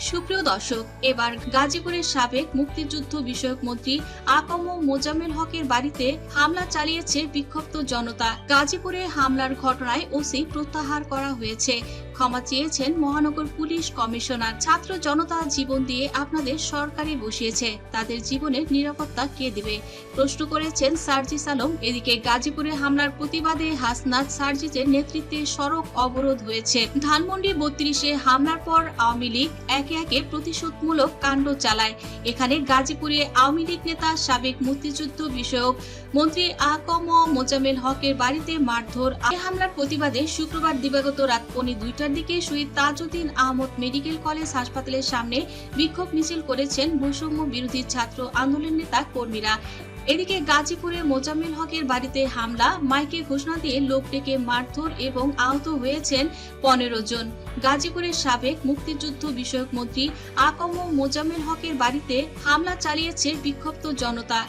সুপ্রিয় দর্শক, এবার গাজীপুরের সাবেক মুক্তিযুদ্ধ বিষয়ক মন্ত্রী আকম মোজামেল হকের বাড়িতে হামলা চালিয়েছে বিক্ষুব্ধ জনতা। গাজীপুরে হামলার ঘটনায় ওসি প্রত্যাহার করা হয়েছে। ক্ষমা চেয়েছেন মহানগর পুলিশ কমিশনার। ছাত্র জনতা জীবন দিয়ে আপনাদের সরকারে বসিয়েছে। তাদের জীবনের নিরাপত্তা কে দিবে? প্রশ্ন করেছেন সার্জিস আলম। এদিকে গাজীপুরে হামলার প্রতিবাদে হাসনাত সার্জিসের নেতৃত্বে সড়ক অবরোধ হয়েছে। ধানমন্ডি বত্রিশে হামলার পর আওয়ামী লীগ একে একে প্রতিশোধমূলক কাণ্ড চালায়। এখানে গাজীপুরে আওয়ামী লীগ নেতা সাবেক মুক্তিযুদ্ধ বিষয়ক মন্ত্রী আকম মোজামেল হকের বাড়িতে মারধর। এই হামলার প্রতিবাদে শুক্রবার দিবাগত রাত পৌনে দুইটার দিকে শহীদ তাজউদ্দিন আহমদ মেডিকেল কলেজ হাসপাতালের সামনে বিক্ষোভ মিছিল করেছেন বৈষম্য বিরোধী ছাত্র আন্দোলন নেতা কর্মীরা। এদিকে গাজীপুরে মোজাম্মেল হকের বাড়িতে হামলা, মাইকে ঘোষণা দিয়ে লোক ডেকে মারধর এবং আহত হয়েছেন পনেরো জন। গাজীপুরের সাবেক মুক্তিযুদ্ধ বিষয়ক মন্ত্রী আকম মোজাম্মেল হকের বাড়িতে হামলা চালিয়েছে বিক্ষুব্ধ জনতা।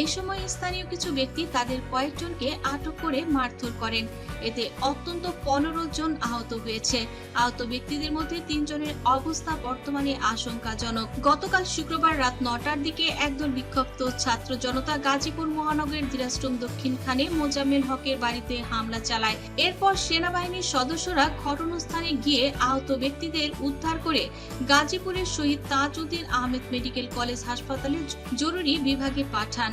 এই সময় স্থানীয় কিছু ব্যক্তি তাদের কয়েকজনকে আটক করে মারধর করেন। এতে অত্যন্ত পনেরো জন আহত হয়েছে। আহত ব্যক্তিদের মধ্যে তিনজনের অবস্থা বর্তমানে আশঙ্কাজনক। গতকাল শুক্রবার রাত নটার দিকে একদল বিক্ষুব্ধ ছাত্র জনতা গাজীপুর মহানগরের দিরাশ্রম দক্ষিণখানে মোজাম্মেল হকের বাড়িতে হামলা চালায়। এরপর সেনাবাহিনীর সদস্যরা ঘটনাস্থানে গিয়ে আহত ব্যক্তিদের উদ্ধার করে গাজীপুরের শহীদ তাজউদ্দিন আহমেদ মেডিকেল কলেজ হাসপাতালে জরুরি বিভাগে পাঠান।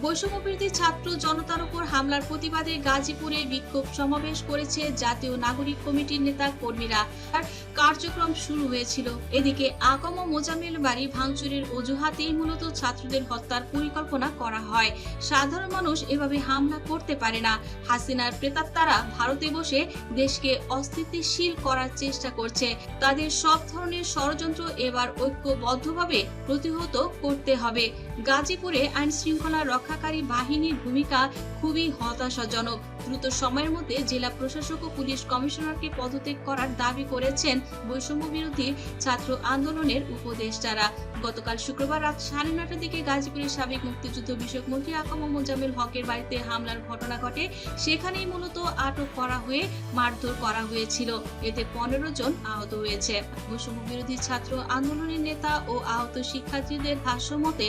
বৈষম্যবিরোধী ছাত্র জনতার উপর হামলার প্রতিবাদে গাজীপুরে বিক্ষোভ সমাবেশ করেছে জাতীয় নাগরিক কমিটির নেতা কর্মীরা। কার্যক্রম শুরু হয়েছিল। এদিকে আকম ও মোজাম্মেল বাড়ি ভাঙচুরের অজুহাতেই মূলত ছাত্রদের হত্যার পরিকল্পনা করা হয়। সাধারণ মানুষ এভাবে হামলা করতে পারে না। হাসিনার প্রেতাত্মারা ভারতে বসে দেশকে অস্থিতিশীল করার চেষ্টা করছে। তাদের সব ধরনের ষড়যন্ত্র এবার ঐক্যবদ্ধভাবে প্রতিহত করতে হবে। গাজীপুরে আইন শৃঙ্খলা রক্ষাকারী বাহিনীর ভূমিকা খুবই হতাশাজনক। দ্রুত সময়ের মধ্যে জেলা প্রশাসক ও পুলিশ কমিশনারকে পদত্যাগ করার দাবি করেছেন বৈষম্য বিরোধী ছাত্র আন্দোলনের উপদেষ্টারা গতকাল শুক্রবার রাত সাড়ে নটার দিকে গাজীপুরের সাবেক মুক্তিযুদ্ধ বিষয়ক মন্ত্রী আকম মোজাম্মেল হকের বাড়িতে হামলার ঘটনা ঘটে, সেখানেই মূলত আটক করা হয়ে মারধর করা হয়েছিল। এতে পনেরো জন আহত হয়েছে। বৈষম্য বিরোধী ছাত্র আন্দোলনের নেতা ও আহত শিক্ষার্থীদের ভাষ্যমতে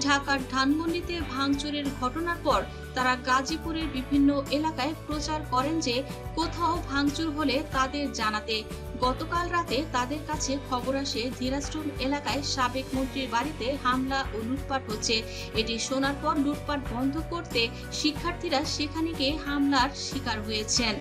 ঢাকার ধানমন্ডিতে ভাঙচুরের ঘটনার পর তারা গাজীপুরের বিভিন্ন এলাকায় প্রচার করেন যে কোথাও ভাঙচুর হলে তাদের জানাতে। গতকাল রাতে তাদের কাছে খবর আসে ধীরাশ্রম এলাকায় সাবেক মন্ত্রীর বাড়িতে হামলা ও লুটপাট হচ্ছে। এটি শোনার পর লুটপাট বন্ধ করতে শিক্ষার্থীরা সেখানে গিয়ে হামলার শিকার হয়েছেন।